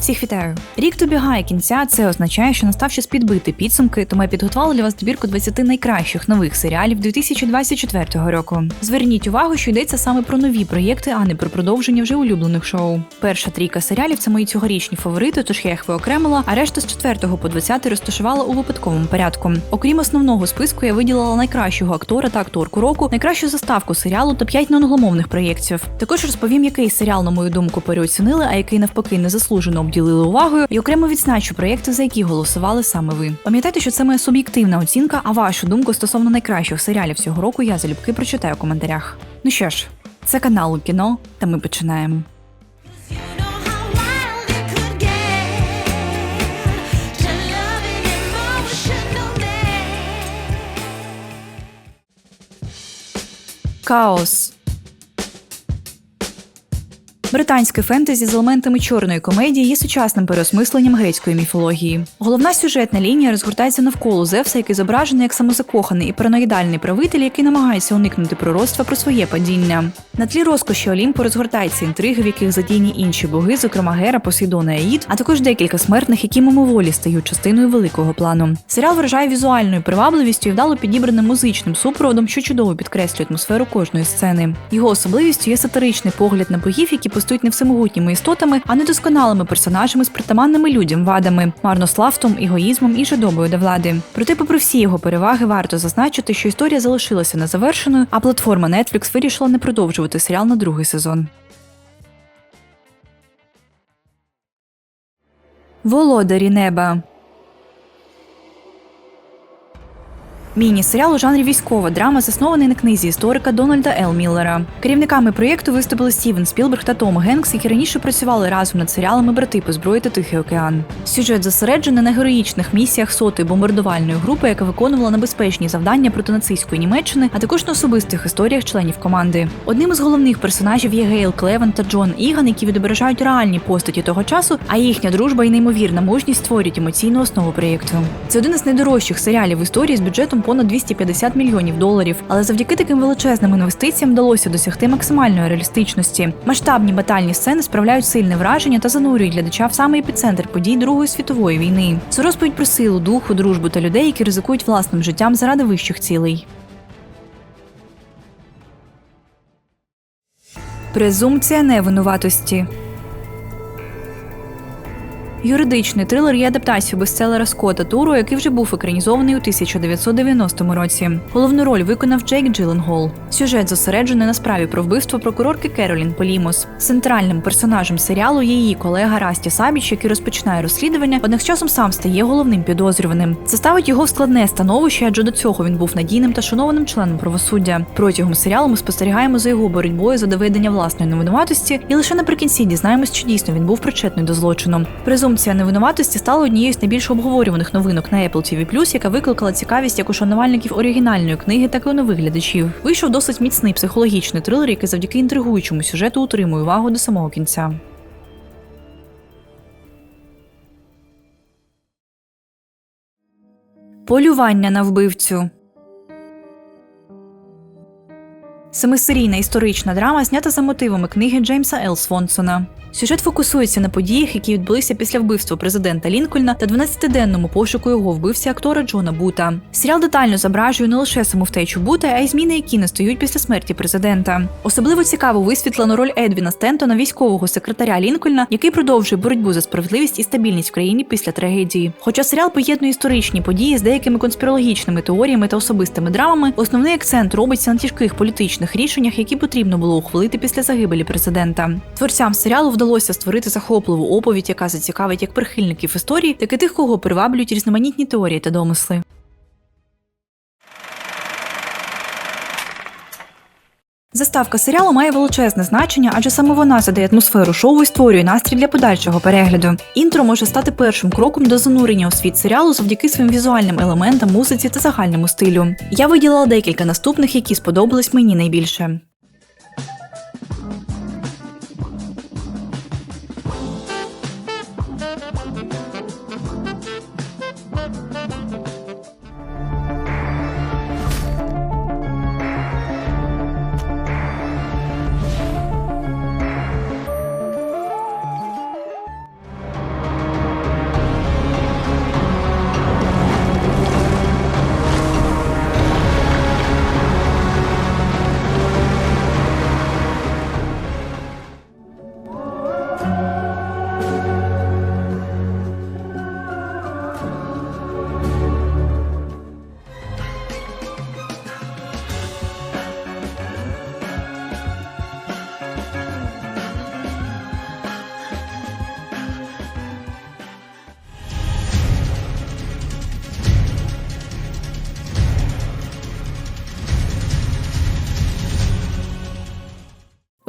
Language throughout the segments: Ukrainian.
Всіх вітаю! Рік добігає кінця. Це означає, що настав час підбити підсумки, тому я підготувала для вас добірку 20 найкращих нових серіалів 2024 року. Зверніть увагу, що йдеться саме про нові проєкти, а не про продовження вже улюблених шоу. Перша трійка серіалів це мої цьогорічні фаворити, тож я їх виокремила, а решта з 4 по 20 розташувала у випадковому порядку. Окрім основного списку, я виділила найкращого актора та акторку року, найкращу заставку серіалу та 5 неангломовних проєктів. Також розповім, який серіал, на мою думку, переоцінили, а який навпаки незаслужено обділили увагою, і окремо відзначу проєкти, за які голосували саме ви. Пам'ятайте, що це моя суб'єктивна оцінка, а вашу думку стосовно найкращих серіалів цього року я залюбки прочитаю у коментарях. Ну що ж, це канал кіно, та ми починаємо. You Британське фентезі з елементами чорної комедії є сучасним переосмисленням грецької міфології. Головна сюжетна лінія розгортається навколо Зевса, який зображений як самозакоханий і параноїдальний правитель, який намагається уникнути пророцтва про своє падіння. На тлі розкоші Олімпу розгортаються інтриги, в яких задіяні інші боги, зокрема Гера, Посейдон і Аїд, а також декілька смертних, які мимоволі стають частиною великого плану. Серіал вражає візуальною привабливістю і вдало підібраним музичним супроводом, що чудово підкреслює атмосферу кожної сцени. Його особливістю є сатиричний погляд на богів, які постають не всемогутніми істотами, а недосконалими персонажами з притаманними людям вадами, марнославством, егоїзмом і жадобою до влади. Проте, попри всі його переваги, варто зазначити, що історія залишилася незавершеною, а платформа Netflix вирішила не продовжувати серіал на другий сезон. Володарі неба. Міні-серіал у жанрі військова драма, заснований на книзі історика Дональда Л. Міллера. Керівниками проєкту виступили Стівен Спілберг та Том Генкс, які раніше працювали разом над серіалами Брати по зброї та Тихий океан. Сюжет зосереджений на героїчних місіях сотої бомбардувальної групи, яка виконувала небезпечні завдання проти нацистської Німеччини, а також на особистих історіях членів команди. Одним із головних персонажів є Гейл Клевен та Джон Іган, які відображають реальні постаті того часу, а їхня дружба і неймовірна мужність створюють емоційну основу проєкту. Це один із найдорожчих серіалів в історії з бюджетом понад 250 мільйонів доларів. Але завдяки таким величезним інвестиціям вдалося досягти максимальної реалістичності. Масштабні батальні сцени справляють сильне враження та занурюють глядача в самий епіцентр подій Другої світової війни. Це розповідь про силу, духу, дружбу та людей, які ризикують власним життям заради вищих цілей. Презумпція невинуватості. Юридичний трилер є адаптацією бестселера Скотта Туру, який вже був екранізований у 1990 році. Головну роль виконав Джейк Джилленгол. Сюжет зосереджений на справі про вбивство прокурорки Керолін Полімос. Центральним персонажем серіалу є її колега Расті Сабіч, який розпочинає розслідування, однак з часом сам стає головним підозрюваним. Це ставить його в складне становище, адже до цього він був надійним та шанованим членом правосуддя. Протягом серіалу ми спостерігаємо за його боротьбою за доведення власної невинуватості, і лише наприкінці дізнаємось, чи дійсно він був причетний до злочину. Презумпція невинуватості стала однією з найбільш обговорюваних новинок на Apple TV+, яка викликала цікавість як у шанувальників оригінальної книги, так і у нових. Вийшов досить міцний психологічний трилер, який завдяки інтригуючому сюжету утримує увагу до самого кінця. Полювання на вбивцю. Семисерійна історична драма знята за мотивами книги Джеймса Ел Свонсона. Сюжет фокусується на подіях, які відбулися після вбивства президента Лінкольна та 12-денному пошуку його вбивця актора Джона Бута. Серіал детально зображує не лише саму втечу Бута, а й зміни, які настають після смерті президента. Особливо цікаво висвітлено роль Едвіна Стентона, військового секретаря Лінкольна, який продовжує боротьбу за справедливість і стабільність в країні після трагедії. Хоча серіал поєднує історичні події з деякими конспірологічними теоріями та особистими драмами, основний акцент робиться на тяжких політичних рішеннях, які потрібно було ухвалити після загибелі президента. Творцям серіалу вдалося створити захопливу оповідь, яка зацікавить як прихильників історії, так і тих, кого приваблюють різноманітні теорії та домисли. Заставка серіалу має величезне значення, адже саме вона задає атмосферу шоу і створює настрій для подальшого перегляду. Інтро може стати першим кроком до занурення у світ серіалу завдяки своїм візуальним елементам, музиці та загальному стилю. Я виділила декілька наступних, які сподобались мені найбільше.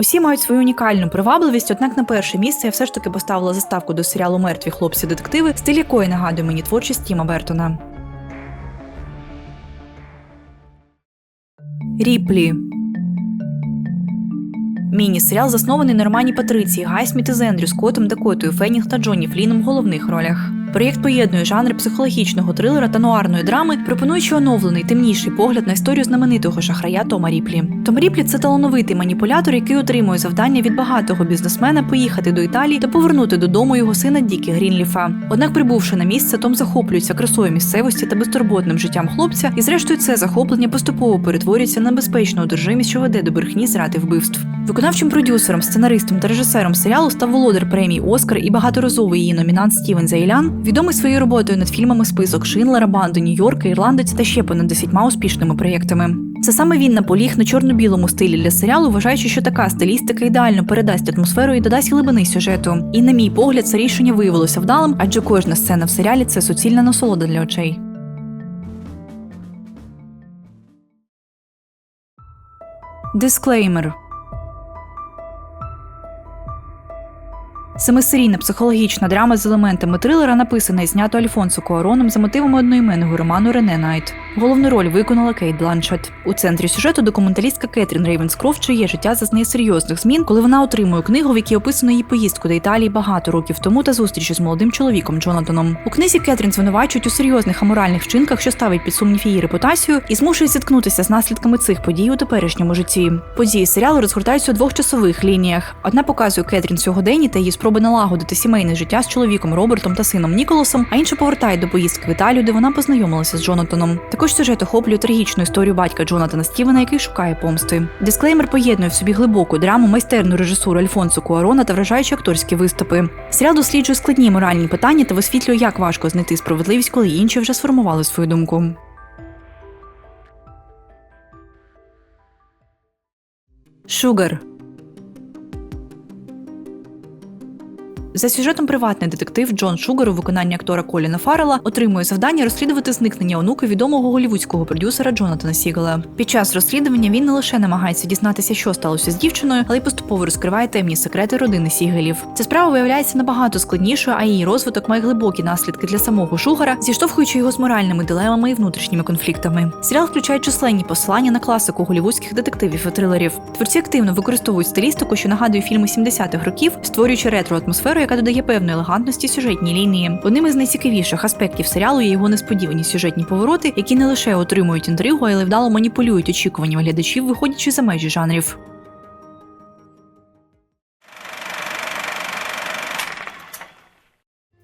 Усі мають свою унікальну привабливість, однак на перше місце я все ж таки поставила заставку до серіалу Мертві хлопці-детективи, стиль якої нагадує мені творчість Тіма Бертона. Ріплі Міні-серіал заснований на романі Патриції Гайсміт із Ендрю Скоттом, Дакотою Феннінг та Джонні Фліном в головних ролях. Проєкт поєднує жанри психологічного трилера та нуарної драми, пропонуючи оновлений темніший погляд на історію знаменитого шахрая Тома Ріплі. Том Ріплі це талановитий маніпулятор, який отримує завдання від багатого бізнесмена поїхати до Італії та повернути додому його сина Дікі Грінліфа. Однак, прибувши на місце, Том захоплюється красою місцевості та безтурботним життям хлопця, і зрештою це захоплення поступово перетворюється на безпечну одержимість, що веде до брехні зради вбивств. Виконавчим продюсером, сценаристом та режисером серіалу став володар премії Оскар і багаторазовий її номінант Стівен Зайлян, відомий своєю роботою над фільмами Список Шинлера, Банди Нью-Йорка, Ірландець та ще понад десятьма успішними проєктами. Це саме він наполіг на чорно-білому стилі для серіалу, вважаючи, що така стилістика ідеально передасть атмосферу і додасть глибини сюжету. І, на мій погляд, це рішення виявилося вдалим, адже кожна сцена в серіалі це суцільна насолода для очей. Дисклеймер. Семисерійна психологічна драма з елементами трилера написана і знято Альфонсо Куароном за мотивами одноіменного роману Рене Найт. Головну роль виконала Кейт Бланшет. У центрі сюжету документалістка Кетрін Рейвенскрофт, чиє життя зазнає серйозних змін, коли вона отримує книгу, в якій описано її поїздку до Італії багато років тому та зустріч з молодим чоловіком Джонатаном. У книзі Кетрін звинувачують у серйозних аморальних вчинках, що ставить під сумнів її репутацію, і змушує зіткнутися з наслідками цих подій у теперішньому житті. Події серіалу розгортаються у двох часових лініях. Одна показує Кетрін сьогоденні та її спроби налагодити сімейне життя з чоловіком Робертом та сином Ніколасом, а інша повертає до поїздки в Італію, де вона познайомилася з Джонатаном. Також сюжет охоплює трагічну історію батька Джонатана Стівена, який шукає помсти. Дисклеймер поєднує в собі глибоку драму, майстерну режисуру Альфонсо Куарона та вражаючі акторські виступи. Серіал досліджує складні моральні питання та висвітлює, як важко знайти справедливість, коли інші вже сформували свою думку. Шугар За сюжетом приватний детектив Джон Шугар у виконанні актора Коліна Фаррела отримує завдання розслідувати зникнення онуки відомого голівудського продюсера Джонатана Сігала. Під час розслідування він не лише намагається дізнатися, що сталося з дівчиною, але й поступово розкриває темні секрети родини Сігелів. Ця справа виявляється набагато складнішою, а її розвиток має глибокі наслідки для самого Шугара, зіштовхуючи його з моральними дилемами і внутрішніми конфліктами. Серіал включає численні посилання на класику голівудських детективів і трилерів. Творці активно використовують стилістику, що нагадує фільми 70-х років, створюючи ретро атмосферу, яка додає певної елегантності сюжетній лінії. Одним із найцікавіших аспектів серіалу є його несподівані сюжетні повороти, які не лише отримують інтригу, але й вдало маніпулюють очікуванням глядачів, виходячи за межі жанрів.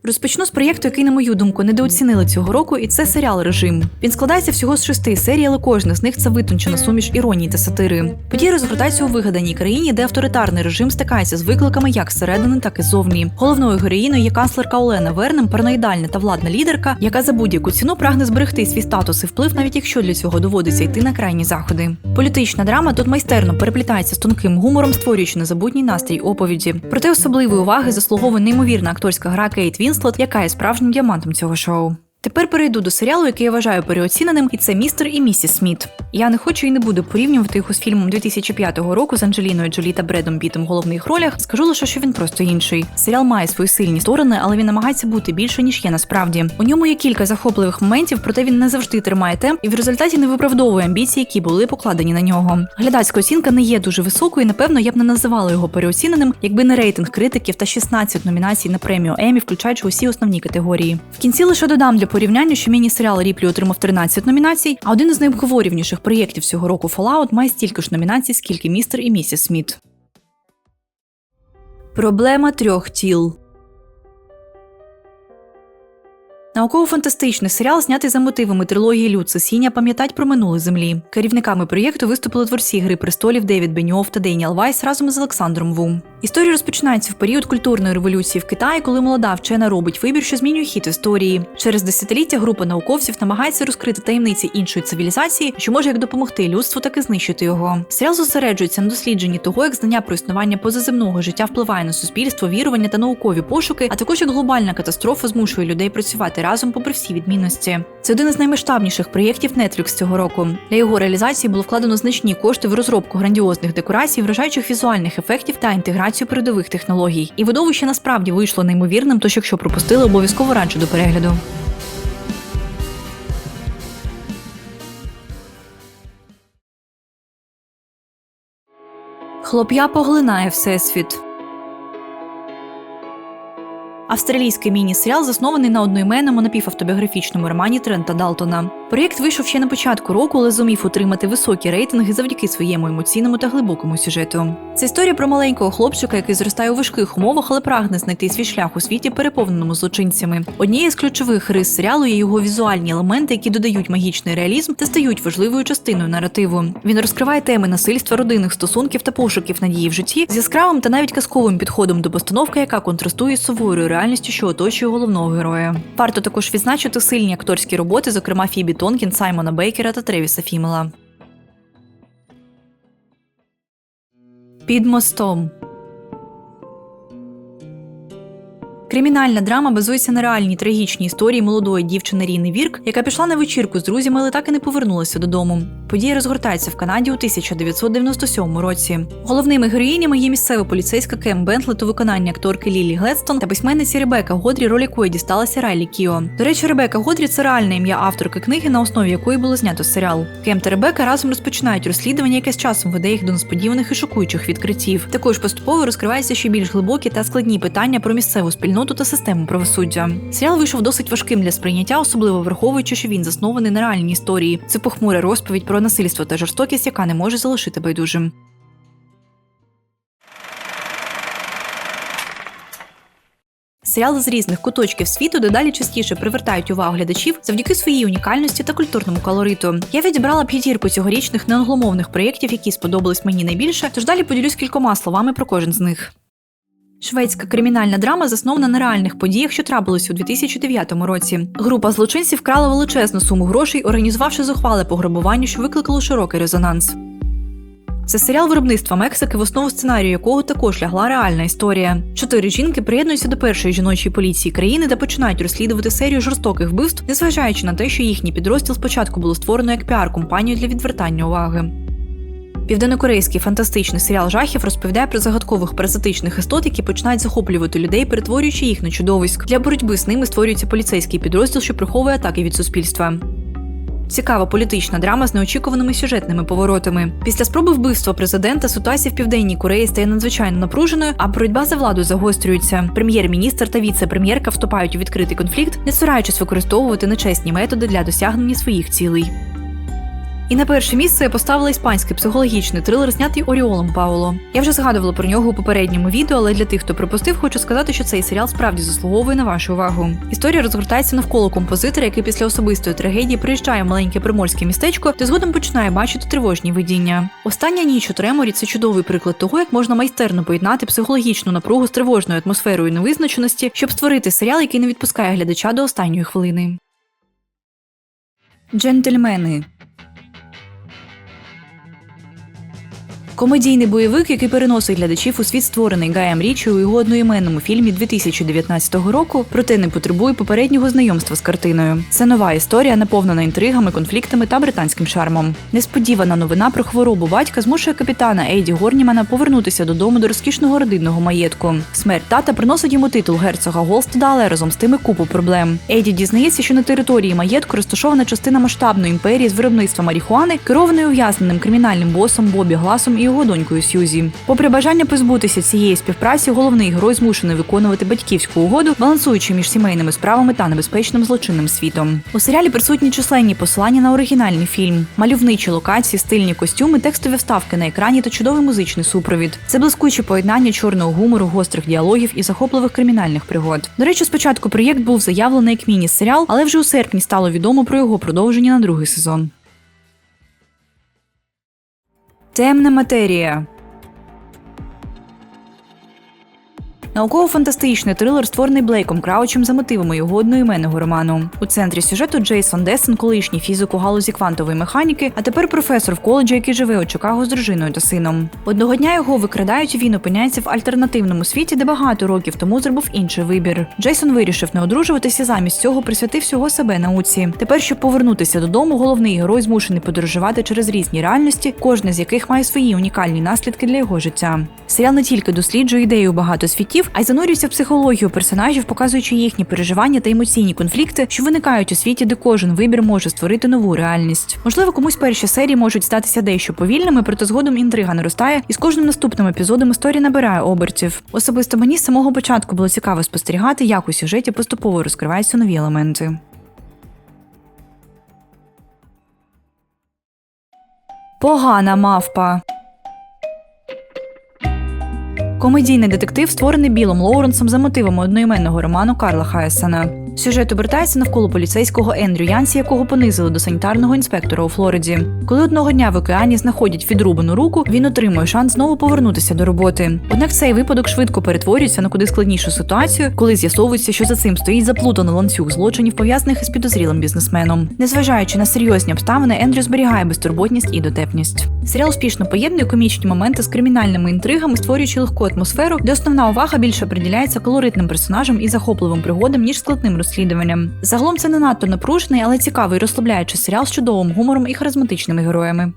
Розпочну з проєкту, який, на мою думку, недооцінили цього року, і це серіал Режим. Він складається всього з шести серій, але кожна з них це витончена суміш іронії та сатири. Події розгортаються у вигаданій країні, де авторитарний режим стикається з викликами як зсередини, так і ззовні. Головною героїною є канцлерка Олена Вернем, параноїдальна та владна лідерка, яка за будь-яку ціну прагне зберегти свій статус і вплив, навіть якщо для цього доводиться йти на крайні заходи. Політична драма тут майстерно переплітається з тонким гумором, створюючи незабутній настрій оповіді. Проте особливої уваги заслуговує неймовірна акторська гра Кейт Вінслет, яка є справжнім діамантом цього шоу. Тепер перейду до серіалу, який я вважаю переоціненим, і це містер і місіс Сміт. Я не хочу і не буду порівнювати його з фільмом 2005 року з Анджеліною Джолі та Бредом Бітом в головних ролях. Скажу лише, що він просто інший. Серіал має свої сильні сторони, але він намагається бути більше ніж є насправді. У ньому є кілька захопливих моментів, проте він не завжди тримає темп і в результаті не виправдовує амбіції, які були покладені на нього. Глядацька оцінка не є дуже високою. Напевно, я б не називала його переоціненим, якби не рейтинг критиків та 16 номінацій на премію Емі, включаючи усі основні категорії. В кінці лише додам для порівняння, що міні-серіал Ріплі отримав 13 номінацій, а один із найобговорюваніших проєктів цього року Fallout має стільки ж номінацій, скільки містер і місіс Сміт. Проблема трьох тіл. Науково-фантастичний серіал знятий за мотивами трилогії Люд Сосіння пам'ятать про минуле землі. Керівниками проєкту виступили творці Гри престолів Девід Беньов та Дейніал Вайс разом з Олександром Ву. Історія розпочинається в період культурної революції в Китаї, коли молода вчена робить вибір, що змінює хід історії. Через десятиліття група науковців намагається розкрити таємниці іншої цивілізації, що може як допомогти людству, так і знищити його. Серіал зосереджується на дослідженні того, як знання про існування позаземного життя впливає на суспільство, вірування та наукові пошуки, а також як глобальна катастрофа змушує людей працювати разом попри всі відмінності. Це один із наймасштабніших проєктів Netflix цього року. Для його реалізації було вкладено значні кошти в розробку грандіозних декорацій, вражаючих візуальних ефектів та інтеграцію передових технологій. І видовище насправді вийшло неймовірним, тож якщо пропустили, обов'язково раджу до перегляду. Хлоп'я поглинає всесвіт. Австралійський міні-серіал заснований на одноіменному напівавтобіографічному романі Трента Далтона. Проєкт вийшов ще на початку року, але зумів отримати високі рейтинги завдяки своєму емоційному та глибокому сюжету. Це історія про маленького хлопчика, який зростає у важких умовах, але прагне знайти свій шлях у світі, переповненому злочинцями. Однією з ключових рис серіалу є його візуальні елементи, які додають магічний реалізм та стають важливою частиною наративу. Він розкриває теми насильства, родинних стосунків та пошуків надії в житті з яскравим та навіть казковим підходом до постановки, яка контрастує з суворою реальністю, що оточує головного героя. Варто також відзначити сильні акторські роботи, зокрема Фібі Тонкін, Саймона Бейкера та Тревіса Фімела. Під мостом. Кримінальна драма базується на реальній трагічній історії молодої дівчини Ріни Вірк, яка пішла на вечірку з друзями, але так і не повернулася додому. Подія розгортається в Канаді у 1997 році. Головними героїнями є місцева поліцейська Кем Бентлет у виконанні акторки Лілі Гледстон та письменниці Ребека Годрі, роль якої дісталася Райлі Кіо. До речі, Ребека Годрі це реальне ім'я авторки книги, на основі якої було знято серіал. Кем та Ребека разом розпочинають розслідування, яке з часом веде їх до несподіваних і шокуючих відкриттів. Також поступово розкриваються ще більш глибокі та складні питання про місцеву спільноту та систему правосуддя. Серіал вийшов досить важким для сприйняття, особливо враховуючи, що він заснований на реальній історії. Це похмура розповідь про насильство та жорстокість, яка не може залишити байдужим. Серіали з різних куточків світу дедалі частіше привертають увагу глядачів завдяки своїй унікальності та культурному колориту. Я відібрала п'ятірку цьогорічних неангломовних проєктів, які сподобались мені найбільше, тож далі поділюсь кількома словами про кожен з них. Шведська кримінальна драма заснована на реальних подіях, що трапилися у 2009 році. Група злочинців вкрала величезну суму грошей, організувавши зухвале пограбування, що викликало широкий резонанс. Це серіал виробництва Мексики, в основу сценарію якого також лягла реальна історія. Чотири жінки приєднуються до першої жіночої поліції країни та починають розслідувати серію жорстоких вбивств, незважаючи на те, що їхній підрозділ спочатку було створено як піар-компанію для відвертання уваги. Південнокорейський фантастичний серіал жахів розповідає про загадкових паразитичних істот, які починають захоплювати людей, перетворюючи їх на чудовиськ. Для боротьби з ними створюється поліцейський підрозділ, що приховує атаки від суспільства. Цікава політична драма з неочікуваними сюжетними поворотами. Після спроби вбивства президента ситуація в південній Кореї стає надзвичайно напруженою, а боротьба за владу загострюється. Прем'єр-міністр та віце-прем'єрка вступають у відкритий конфлікт, не цураючись використовувати нечесні методи для досягнення своїх цілей. І на перше місце поставила іспанський психологічний трилер, знятий Оріолом Пауло. Я вже згадувала про нього у попередньому відео, але для тих, хто пропустив, хочу сказати, що цей серіал справді заслуговує на вашу увагу. Історія розгортається навколо композитора, який після особистої трагедії приїжджає в маленьке приморське містечко, де згодом починає бачити тривожні видіння. Остання ніч у Треморі це чудовий приклад того, як можна майстерно поєднати психологічну напругу з тривожною атмосферою невизначеності, щоб створити серіал, який не відпускає глядача до останньої хвилини. Джентльмени. Комедійний бойовик, який переносить глядачів у світ, створений Гаєм Річі у його одноіменному фільмі 2019 року, проте не потребує попереднього знайомства з картиною. Це нова історія, наповнена інтригами, конфліктами та британським шармом. Несподівана новина про хворобу батька змушує капітана Ейді Горнімана повернутися додому до розкішного родинного маєтку. Смерть тата приносить йому титул герцога Голстеда, але разом з тими купу проблем. Ейді дізнається, що на території маєтку розташована частина масштабної імперії з виробництва марихуани, керованої ув'язненим кримінальним босом Бобі Гласом і його донькою Сьюзі. Попри бажання позбутися цієї співпраці, головний герой змушений виконувати батьківську угоду, балансуючи між сімейними справами та небезпечним злочинним світом. У серіалі присутні численні посилання на оригінальний фільм, мальовничі локації, стильні костюми, текстові вставки на екрані та чудовий музичний супровід. Це блискуче поєднання чорного гумору, гострих діалогів і захопливих кримінальних пригод. До речі, спочатку проєкт був заявлений як міні-серіал, але вже у серпні стало відомо про його продовження на другий сезон. Темна матерія. Науково-фантастичний трилер, створений Блейком Краучем за мотивами його одноіменного роману. У центрі сюжету Джейсон Десен, колишній фізик у галузі квантової механіки, а тепер професор в коледжі, який живе у Чикаго з дружиною та сином. Одного дня його викрадають, і він опиняється в альтернативному світі, де багато років тому зробив інший вибір. Джейсон вирішив не одружуватися, замість цього присвятив всього себе науці. Тепер, щоб повернутися додому, головний герой змушений подорожувати через різні реальності, кожна з яких має свої унікальні наслідки для його життя. Серіал не тільки досліджує ідею багато світів, а й занурюється в психологію персонажів, показуючи їхні переживання та емоційні конфлікти, що виникають у світі, де кожен вибір може створити нову реальність. Можливо, комусь перші серії можуть статися дещо повільними, проте згодом інтрига наростає, і з кожним наступним епізодом історія набирає обертів. Особисто мені з самого початку було цікаво спостерігати, як у сюжеті поступово розкриваються нові елементи. Погана мавпа. Комедійний детектив створений Білом Лоуренсом за мотивами одноіменного роману Карла Хайсена. Сюжет обертається навколо поліцейського Ендрю Янсі, якого понизили до санітарного інспектора у Флориді. Коли одного дня в океані знаходять відрубану руку, він отримує шанс знову повернутися до роботи. Однак цей випадок швидко перетворюється на куди складнішу ситуацію, коли з'ясовується, що за цим стоїть заплутаний ланцюг злочинів, пов'язаних із підозрілим бізнесменом. Незважаючи на серйозні обставини, Ендрю зберігає безтурботність і дотепність. Серіал успішно поєднує комічні моменти з кримінальними інтригами, створюючи легку атмосферу, де основна увага більше приділяється колоритним персонажам і захопливим пригодам, ніж складним розслідуванням. Загалом це не надто напружений, але цікавий розслабляючий серіал з чудовим гумором і харизматичними героями.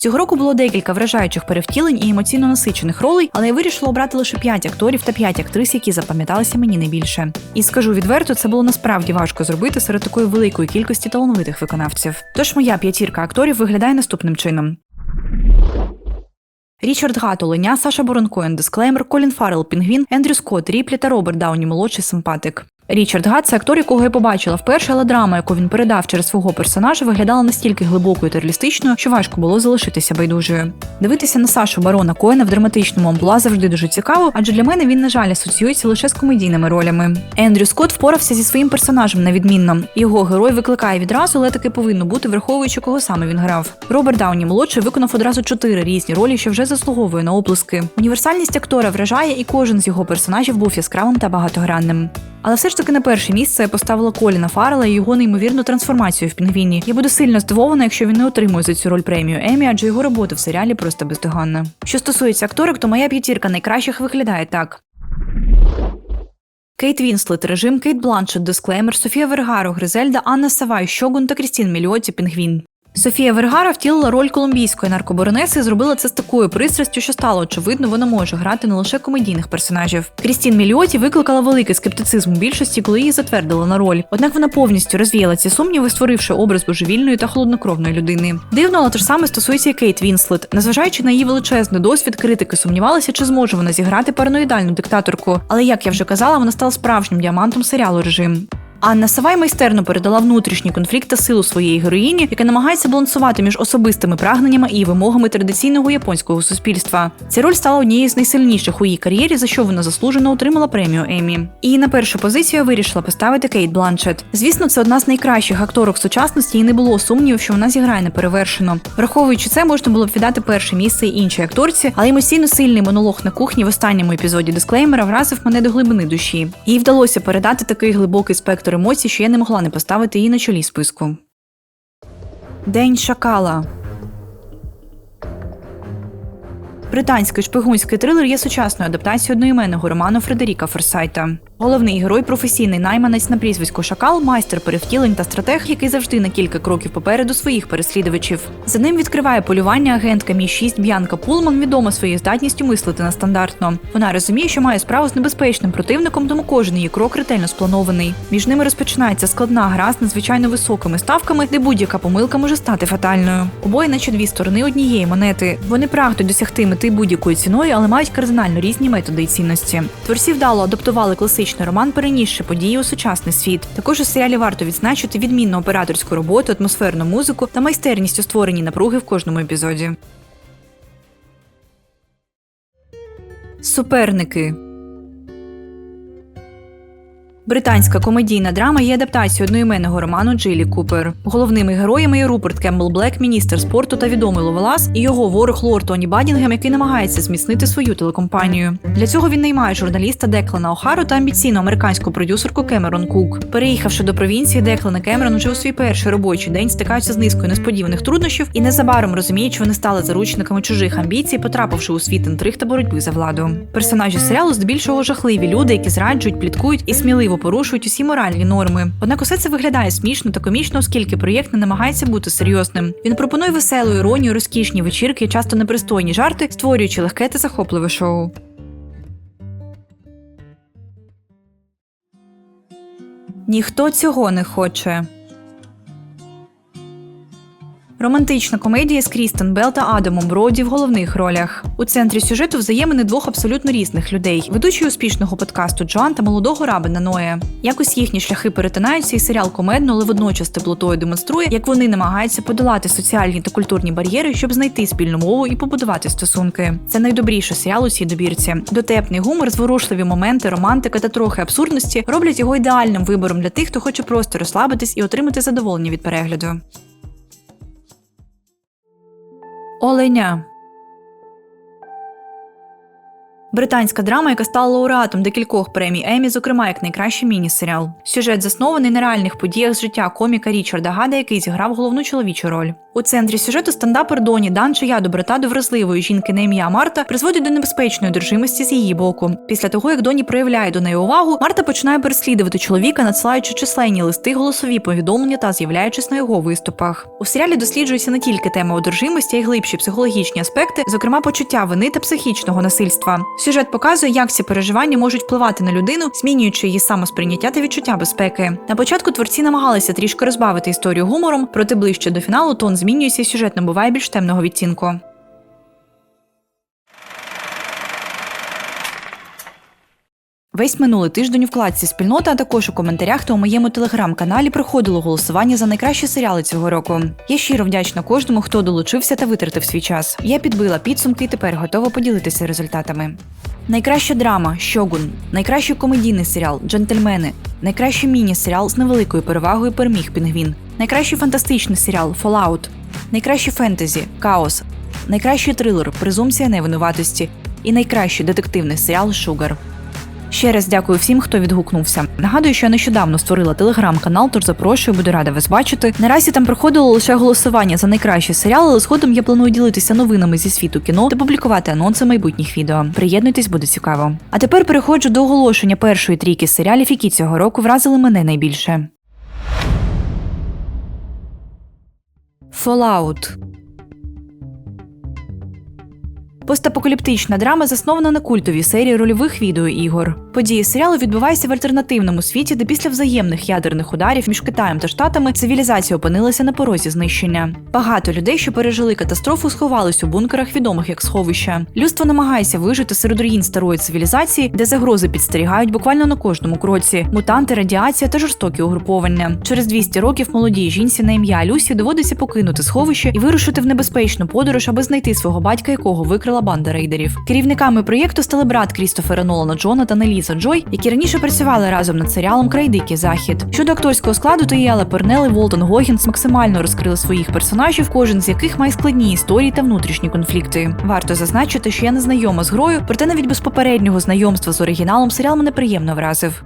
Цього року було декілька вражаючих перевтілень і емоційно насичених ролей, але я вирішила обрати лише 5 акторів та 5 актрис, які запам'яталися мені найбільше. І скажу відверто, це було насправді важко зробити серед такої великої кількості талановитих виконавців. Тож моя п'ятірка акторів виглядає наступним чином. Річард Гат, Оленя, Саша Боронко, Дисклеймер, Колін Фаррелл, Пінгвін, Ендрю Скотт, Ріплі та Роберт Дауні молодший симпатик. Річард це актор, якого я побачила вперше, але драма, яку він передав через свого персонажа, виглядала настільки глибокою та реалістичною, що важко було залишитися байдужою. Дивитися на Сашу Барона Коена в драматичному амплуа завжди дуже цікаво, адже для мене він, на жаль, асоціюється лише з комедійними ролями. Ендрю Скотт впорався зі своїм персонажем на відмінно. Його герой викликає відразу, але таки повинно бути, враховуючи, кого саме він грав. Роберт Дауні молодший виконав одразу чотири різні ролі, що вже заслуговує на оплески. Універсальність актора вражає, і кожен з його персонажів був яскравим та багатогранним. Але все ж таки на перше місце я поставила Коліна Фаррела і його неймовірну трансформацію в пінгвіні. Я буду сильно здивована, якщо він не отримує за цю роль премію Емі, адже його робота в серіалі просто бездоганна. Що стосується акторок, то моя п'ятірка найкращих виглядає так. Кейт Вінслет, режим Кейт Бланшет, Дисклеймер, Софія Вергаро, Гризельда, Анна Савай, Щогун та Крістін Мільоті, Пінгвін. Софія Вергара втілила роль колумбійської наркоборонеси і зробила це з такою пристрастю, що стало очевидно, вона може грати не лише комедійних персонажів. Крістін Мільоті викликала великий скептицизм у більшості, коли її затвердили на роль. Однак вона повністю розвіяла ці сумніви, створивши образ божевільної та холоднокровної людини. Дивно, але те ж саме стосується і Кейт Вінслет. Незважаючи на її величезний досвід, критики сумнівалися, чи зможе вона зіграти параноїдальну диктаторку. Але як я вже казала, вона стала справжнім діамантом серіалу режим. Анна Савай майстерно передала внутрішній конфлікт та силу своєї героїні, яка намагається балансувати між особистими прагненнями і вимогами традиційного японського суспільства. Ця роль стала однією з найсильніших у її кар'єрі, за що вона заслужено отримала премію Емі. І на першу позицію вирішила поставити Кейт Бланшет. Звісно, це одна з найкращих акторок сучасності, і не було сумнівів, що вона зіграє неперевершено. Враховуючи це, можна було б віддати перше місце й іншій акторці, але емоційно сильний монолог на кухні в останньому епізоді дисклеймера вразив мене до глибини душі. Їй вдалося передати такий глибокий спектр емоцій, що я не могла не поставити її на чолі списку. День шакала. Британський шпигунський трилер є сучасною адаптацією одноіменного роману Фредеріка Форсайта. Головний герой професійний найманець на прізвисько Шакал, майстер перевтілень та стратег, який завжди на кілька кроків попереду своїх переслідувачів. За ним відкриває полювання агентка Мі 6 Б'янка Пулман, відома своєю здатністю мислити нестандартно. Вона розуміє, що має справу з небезпечним противником, тому кожен її крок ретельно спланований. Між ними розпочинається складна гра з надзвичайно високими ставками, де будь-яка помилка може стати фатальною. Обоє, наче дві сторони однієї монети. Вони прагнуть досягти мети будь-якою ціною, але мають кардинально різні методи і цінності. Творці вдало адаптували класичний роман, перенісши події у сучасний світ. Також у серіалі варто відзначити відмінну операторську роботу, атмосферну музику та майстерність у створенні напруги в кожному епізоді. Суперники Британська комедійна драма є адаптацією одноіменного роману Джилі Купер. Головними героями є Руперт Кембл Блек, міністр спорту та відомий ловелас, і його ворог лорд Тоні Бадінгем, який намагається зміцнити свою телекомпанію. Для цього він наймає журналіста Деклана Охару та амбіційну американську продюсерку Кемерон Кук. Переїхавши до провінції, Деклан і Кемерон уже у свій перший робочий день стикаються з низкою несподіваних труднощів і незабаром розуміють, що вони стали заручниками чужих амбіцій, потрапивши у світ інтриг та боротьби за владу. Персонажі серіалу здебільшого жахливі люди, які зраджують, пліткують і сміливо порушують усі моральні норми. Однак усе це виглядає смішно та комічно, оскільки проєкт не намагається бути серйозним. Він пропонує веселу іронію, розкішні вечірки, часто непристойні жарти, створюючи легке та захопливе шоу. Ніхто цього не хоче. Романтична комедія з Крістен Белл та Адамом Броді в головних ролях. У центрі сюжету взаємини двох абсолютно різних людей: ведучий успішного подкасту Джоан та молодого рабина Ноя. Якось їхні шляхи перетинаються, і серіал комедно, але водночас теплотою демонструє, як вони намагаються подолати соціальні та культурні бар'єри, щоб знайти спільну мову і побудувати стосунки. Це найдобріший серіал у цій добірці. Дотепний гумор, зворушливі моменти, романтика та трохи абсурдності роблять його ідеальним вибором для тих, хто хоче просто розслабитись і отримати задоволення від перегляду. Оленя. Британська драма, яка стала лауреатом декількох премій Емі, зокрема як найкращий міні-серіал. Сюжет заснований на реальних подіях з життя коміка Річарда Гада, який зіграв головну чоловічу роль. У центрі сюжету стендапер Доні Дан, чия доброта до вразливої жінки на ім'я Марта призводить до небезпечної одержимості з її боку. Після того, як Доні проявляє до неї увагу, Марта починає переслідувати чоловіка, надсилаючи численні листи, голосові повідомлення та з'являючись на його виступах. У серіалі досліджується не тільки тема одержимості, а й глибші психологічні аспекти, зокрема почуття вини та психічного насильства. Сюжет показує, як ці переживання можуть впливати на людину, змінюючи її самосприйняття та відчуття безпеки. На початку творці намагалися трішки розбавити історію гумором, проте ближче до фіналу тон змінюється і сюжет набуває більш темного відтінку. Весь минулий тиждень у вкладці спільнота, а також у коментарях та у моєму телеграм-каналі проходило голосування за найкращі серіали цього року. Я щиро вдячна кожному, хто долучився та витратив свій час. Я підбила підсумки і тепер готова поділитися результатами. Найкраща драма Щогун, найкращий комедійний серіал Джентльмени, найкращий міні-серіал з невеликою перевагою переміг Пінгвін, найкращий фантастичний серіал Fallout, найкращий фентезі Хаос, найкращий трилер Презумпція невинуватості і найкращий детективний серіал Шугар. Ще раз дякую всім, хто відгукнувся. Нагадую, що я нещодавно створила телеграм-канал, тож запрошую, буду рада вас бачити. Наразі там проходило лише голосування за найкращі серіали, але згодом я планую ділитися новинами зі світу кіно та публікувати анонси майбутніх відео. Приєднуйтесь, буде цікаво. А тепер переходжу до оголошення першої трійки серіалів, які цього року вразили мене найбільше. Fallout Постапокаліптична драма заснована на культовій серії рольових відеоігор. Події серіалу відбуваються в альтернативному світі, де після взаємних ядерних ударів між Китаєм та Штатами цивілізація опинилася на порозі знищення. Багато людей, що пережили катастрофу, сховались у бункерах, відомих як сховища. Людство намагається вижити серед руїн старої цивілізації, де загрози підстерігають буквально на кожному кроці: мутанти, радіація та жорстокі угруповання. Через 200 років молодій жінці на ім'я Люсі доводиться покинути сховище і вирушити в небезпечну подорож, аби знайти свого батька, якого викрила банда рейдерів. Керівниками проєкту стали брат Крістофера Нолана Джона та Неліза Джой, які раніше працювали разом над серіалом Край Дикий захід. Щодо акторського складу, то і Ела Пернел Волтон Гогінс максимально розкрили своїх персонажів, кожен з яких має складні історії та внутрішні конфлікти. Варто зазначити, що я не знайома з грою, проте навіть без попереднього знайомства з оригіналом серіал мене приємно вразив.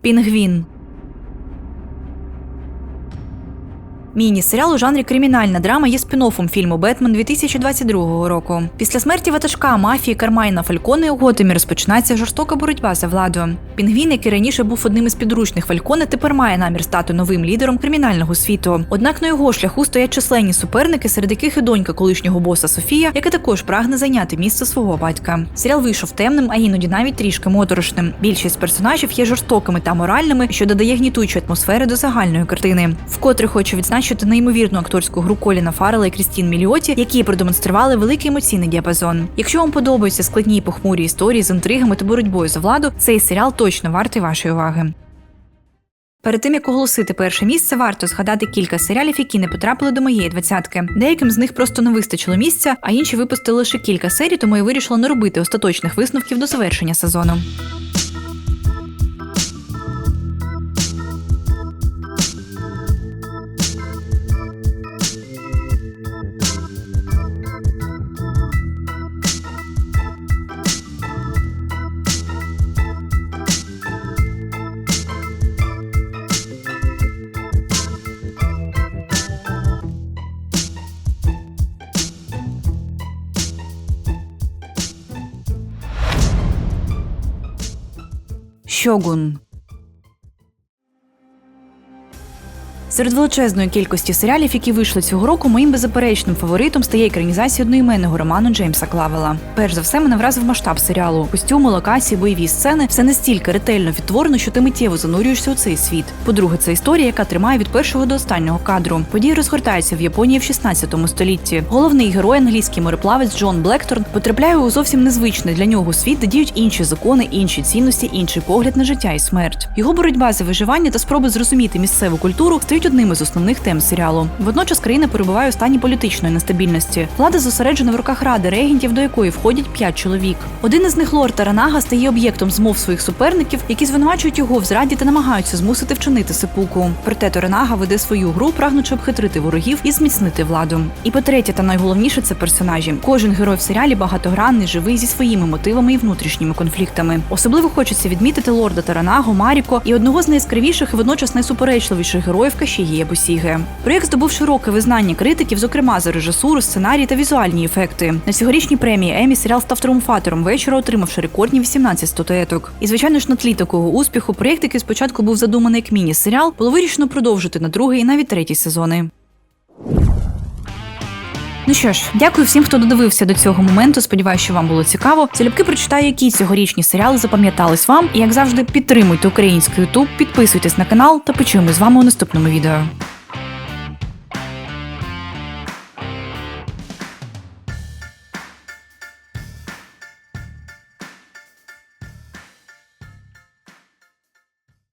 Пінгвін Міні-серіал у жанрі кримінальна драма є спін-оффом фільму Бетмен 2022 року. Після смерті ватажка мафії Кармайна Фальконе у Готемі розпочинається жорстока боротьба за владу. Пінгвін, який раніше був одним із підручних Фальконе, тепер має намір стати новим лідером кримінального світу. Однак на його шляху стоять численні суперники, серед яких і донька колишнього боса Софія, яка також прагне зайняти місце свого батька. Серіал вийшов темним, а іноді навіть трішки моторошним. Більшість персонажів є жорстокими та моральними, що додає гнітучої атмосфери до загальної картини. Вкотре хочу відзначити неймовірну акторську гру Коліна Фаррела і Крістін Міліоті, які продемонстрували великий емоційний діапазон. Якщо вам подобаються складні і похмурі історії з інтригами та боротьбою за владу, цей серіал точно вартий вашої уваги. Перед тим як оголосити перше місце, варто згадати кілька серіалів, які не потрапили до моєї двадцятки. Деяким з них просто не вистачило місця, а інші випустили лише кілька серій, тому я вирішила не робити остаточних висновків до завершення сезону. Щогун. Серед величезної кількості серіалів, які вийшли цього року, моїм беззаперечним фаворитом стає екранізація одноіменного роману Джеймса Клавела. Перш за все, мене вразив масштаб серіалу. Костюми, локації, бойові сцени все настільки ретельно відтворено, що ти миттєво занурюєшся у цей світ. По-друге, це історія, яка тримає від першого до останнього кадру. Події розгортаються в Японії в 16 столітті. Головний герой, англійський мореплавець Джон Блекторн, потрапляє у зовсім незвичний для нього світ, де діють інші закони, інші цінності, інший погляд на життя і смерть. Його боротьба за виживання та спроби зрозуміти місцеву культуру стають одним із основних тем серіалу. Водночас країна перебуває у стані політичної нестабільності. Влада зосереджена в руках ради регентів, до якої входять п'ять чоловік. Один із них лорд Таранага стає об'єктом змов своїх суперників, які звинувачують його в зраді та намагаються змусити вчинити сипуку. Проте Таранага веде свою гру, прагнучи обхитрити ворогів і зміцнити владу. І по-третє, та найголовніше це персонажі. Кожен герой в серіалі багатогранний, живий зі своїми мотивами і внутрішніми конфліктами. Особливо хочеться відмітити лорда Таранагу, Маріко і одного з найяскравіших і водночас найсуперечливіших героїв Кашігія Босіге. Проєкт здобув широке визнання критиків, зокрема за режисуру, сценарій та візуальні ефекти. На цьогорічній премії Емі серіал став тріумфатором вечора, отримавши рекордні 18 статуеток. І звичайно ж на тлі такого успіху проєкт, який спочатку був задуманий як міні-серіал, було вирішено продовжити на другий і навіть третій сезони. Ну що ж, дякую всім, хто додивився до цього моменту. Сподіваюся, що вам було цікаво. Залюбки прочитаю, які цьогорічні серіали запам'ятались вам. І як завжди, підтримуйте український Ютуб, підписуйтесь на канал та почуємо з вами у наступному відео.